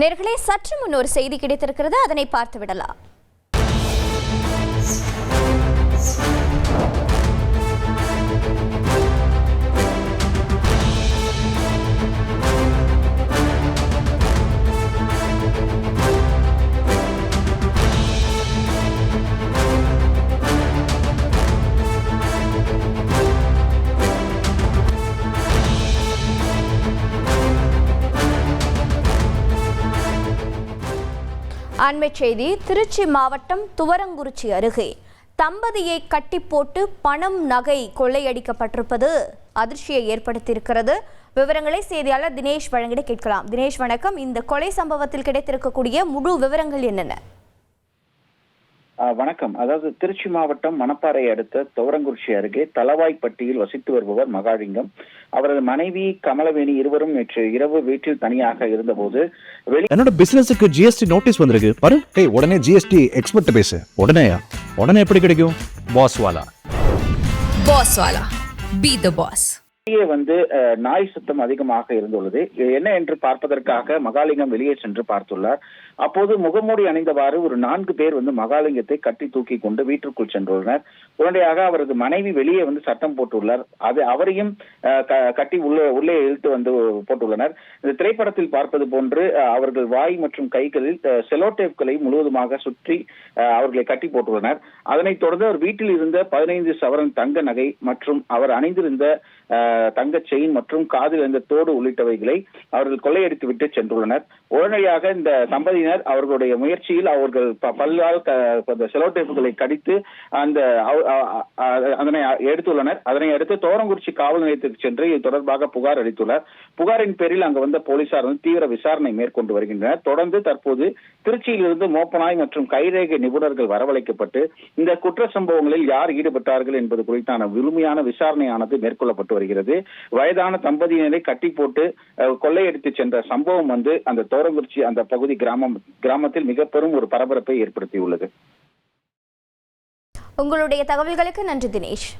நேர்களே சற்று முன் ஒரு செய்தி கிடைத்திருக்கிறது. அதனை பார்த்து விடலாம் அண்மைச் செய்தி திருச்சி மாவட்டம் துவரங்குறிச்சி அருகே. தம்பதியை கட்டி போட்டு பணம் நகை கொள்ளையடிக்கப்பட்டிருப்பது அதிர்ச்சியை ஏற்படுத்தியிருக்கிறது. விவரங்களை செய்தியாளர் தினேஷ் வழங்கிட கேட்கலாம். தினேஷ் வணக்கம். இந்த கொலை சம்பவத்தில் கிடைத்திருக்கக்கூடிய முழு விவரங்கள் என்னென்ன? வணக்கம். அதாவது திருச்சி மாவட்டம் மணப்பாறை அடுத்த துவரங்குறிச்சி அருகே தலவாய்ப்பட்டியில் வசித்து வருபவர் மகாலிங்கம். அவரது மனைவி கமலவேணி இருவரும் நேற்று இரவு வீட்டில் தனியாக இருந்தபோது என்னோட பிசினஸுக்கு ஜிஎஸ்டி நோட்டீஸ் வந்திருக்கு. பாரு ஏய் உடனே ஜிஎஸ்டி எக்ஸ்பர்ட் பேசு. உடனேயா? உடனே எப்படி கிடைக்கும்? பாஸ் வாலா. Boss Wala. Be the boss. வெளியே வந்து நாய் சுத்தம் அதிகமாக இருந்துள்ளது. என்ன என்று பார்ப்பதற்காக மகாலிங்கம் வெளியே சென்று பார்த்துள்ளார். அப்போது முகமூடி அணிந்தவாறு ஒரு நான்கு பேர் வந்து மகாலிங்கத்தை கட்டி தூக்கி கொண்டு வீட்டிற்குள் சென்றுள்ளனர். உடனடியாக அவரது மனைவி வெளியே வந்து சட்டம் போட்டுள்ளார். அது அவரையும் க- கட்டி உள்ளே உள்ளே இழுத்து வந்து போட்டுள்ளனர். இந்த திரைப்படத்தில் பார்ப்பது போன்று அவர்கள் வாய் மற்றும் கைகளில் செலோடேப்களை முழுவதுமாக சுற்றி அவர்களை கட்டி போட்டுள்ளனர். அதனைத் தொடர்ந்து அவர் வீட்டில் இருந்த பதினைந்து சவரன் தங்க நகை மற்றும் அவர் அணிந்திருந்த தங்க செயின் மற்றும் காது இருந்த தோடு உள்ளிட்டவைகளை அவர்கள் கொள்ளையடித்து விட்டு சென்றுள்ளனர். உடனடியாக இந்த தம்பதியினர் அவர்களுடைய முயற்சியில் அவர்கள் ப- பல்லால் செலோடேப்புகளை கடித்து அந்த அதனை எடுத்துள்ளனர். அதனை அடுத்து தோரங்குறிச்சி காவல் நிலையத்திற்கு சென்று இது தொடர்பாக புகார் அளித்துள்ளார். புகாரின் பேரில் அங்கு வந்த போலீசார் வந்து தீவிர விசாரணை மேற்கொண்டு வருகின்றனர். தொடர்ந்து தற்போது திருச்சியிலிருந்து மோப்பனாய் மற்றும் கைரேகை நிபுணர்கள் வரவழைக்கப்பட்டு இந்த குற்ற சம்பவங்களில் யார் ஈடுபட்டார்கள் என்பது குறித்தான முழுமையான விசாரணையானது மேற்கொள்ளப்பட்டு வருகிறது. வயதான தம்பதியினரை கட்டி போட்டு கொள்ளையடித்து சென்ற சம்பவம் வந்து அந்த தோரங்குறிச்சி அந்த பகுதி கிராமம் கிராமத்தில் மிக பெரும் ஒரு பரபரப்பை ஏற்படுத்தியுள்ளது. உங்களுடைய தகவல்களுக்கு நன்றி தினேஷ்.